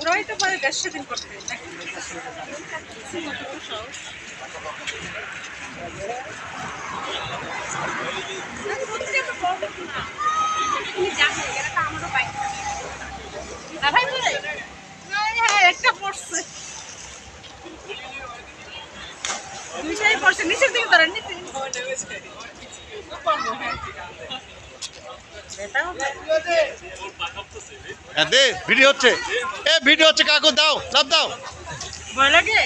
ওরাই তো পারে দেড়শো দিন করতে হ্যাঁ, একটা পড়ছে। দুইটাই পড়ছে, নিচের দিকে ধরেন, নিচে। দে ভিডিও হচ্ছে। এ ভিডিও হচ্ছে কাকু দাও লাভ দাও। ভয় লাগে?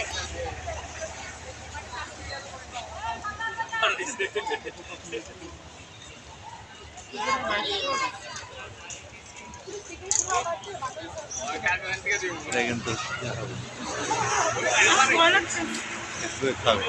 কিন্তু খাবে।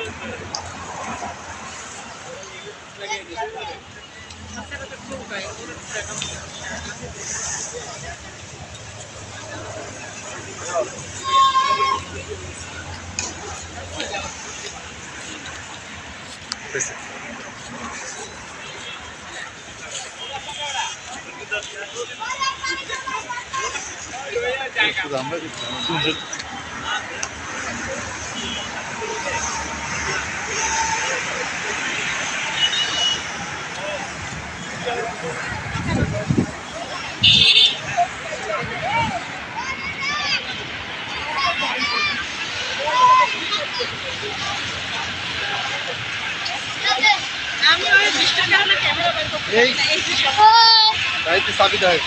বাচ্চারা তো খুব গাড়িতে চাবি দেয়।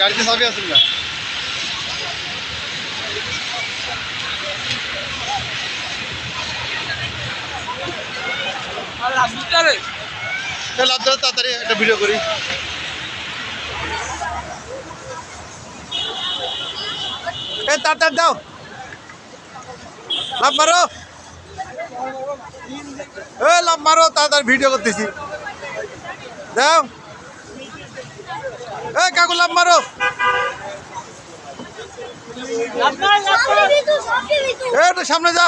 গাড়িতে চাবি আছে না তাড়াতাড়ি একটা ভিডিও করি। এ তাড়াতাড়ি দাও লাভ মারো। এ লাভ মারো, তাড়াতাড়ি ভিডিও করতেছি। দাও এ, কাকু লাভ মারো। একটু সামনে যা।